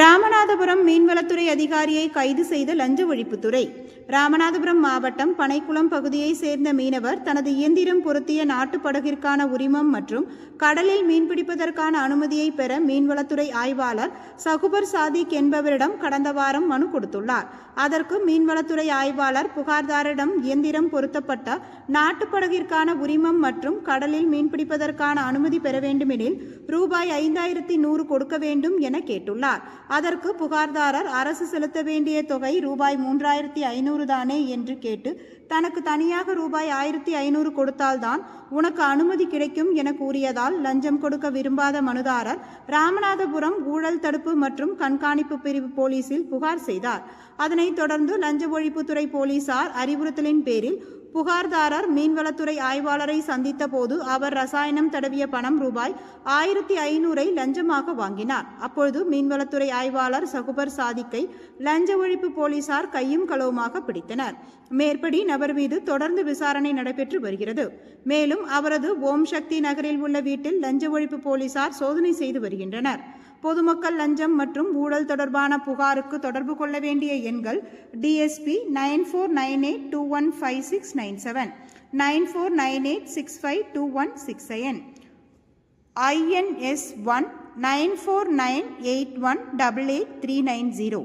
ராமநாதபுரம் மீன்வளத்துறை அதிகாரியை கைது செய்த லஞ்ச ஒழிப்புத்துறை. ராமநாதபுரம் மாவட்டம் பனைக்குளம் பகுதியைச் சேர்ந்த மீனவர் தனது இயந்திரம் பொருத்திய நாட்டுப்படகிற்கான உரிமம் மற்றும் கடலில் மீன்பிடிப்பதற்கான அனுமதியை பெற மீன்வளத்துறை ஆய்வாளர் சகுபர் சாதிக் என்பவரிடம் கடந்த வாரம் மனு கொடுத்துள்ளார். அதற்கு மீன்வளத்துறை ஆய்வாளர் புகார்தாரிடம் இயந்திரம் பொருத்தப்பட்ட நாட்டுப்படகிற்கான உரிமம் மற்றும் கடலில் மீன்பிடிப்பதற்கான அனுமதி பெற வேண்டுமெனில் ரூபாய் ஐந்தாயிரத்தி நூறு கொடுக்க வேண்டும் என கேட்டுள்ளார். அதற்கு புகார்தாரர் அரசு செலுத்த வேண்டிய தொகை ரூபாய் மூன்றாயிரத்தி ஐநூறு தானே என்று கேட்டு தனக்கு தனியாக ரூபாய் ஆயிரத்தி ஐநூறு கொடுத்தால்தான் உனக்கு அனுமதி கிடைக்கும் என கூறியதால் லஞ்சம் கொடுக்க விரும்பாத மனுதாரர் ராமநாதபுரம் ஊழல் தடுப்பு மற்றும் கண்காணிப்பு பிரிவு போலீசில் புகார் செய்தார். அதனைத் தொடர்ந்து லஞ்ச ஒழிப்புத்துறை போலீசார் அறிவுறுத்தலின் பேரில் புகார்தாரர் மீன்வளத்துறை ஆய்வாளரை சந்தித்த போது அவர் ரசாயனம் தடவிய பணம் ரூபாய் ஆயிரத்தி ஐநூறை லஞ்சமாக வாங்கினார். அப்பொழுது மீன்வளத்துறை ஆய்வாளர் சகுபர் சாதிக்கை லஞ்ச ஒழிப்பு போலீசார் கையும் களவுமாக பிடித்தனர். மேற்படி நபர் மீது தொடர்ந்து விசாரணை நடைபெற்று வருகிறது. மேலும் அவரது ஓம் சக்தி நகரில் உள்ள வீட்டில் லஞ்ச ஒழிப்பு போலீசார் சோதனை செய்து வருகின்றனர். பொதுமக்கள் லஞ்சம் மற்றும் ஊழல் தொடர்பான புகாருக்கு தொடர்பு கொள்ள வேண்டிய எண்கள் DSP nine four nine eight two one five six nine seven nine four nine eight six five two one six seven INS one nine four nine eight one double eight three nine zero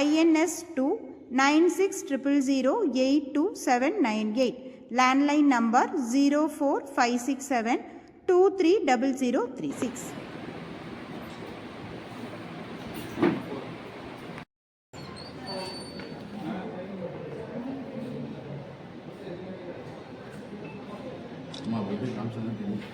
INS two nine six triple zero eight two seven nine eight landline number zero four five six seven two three double zero three six அம்மா அப்படி போய் காமிச்சா தான் தெரியும்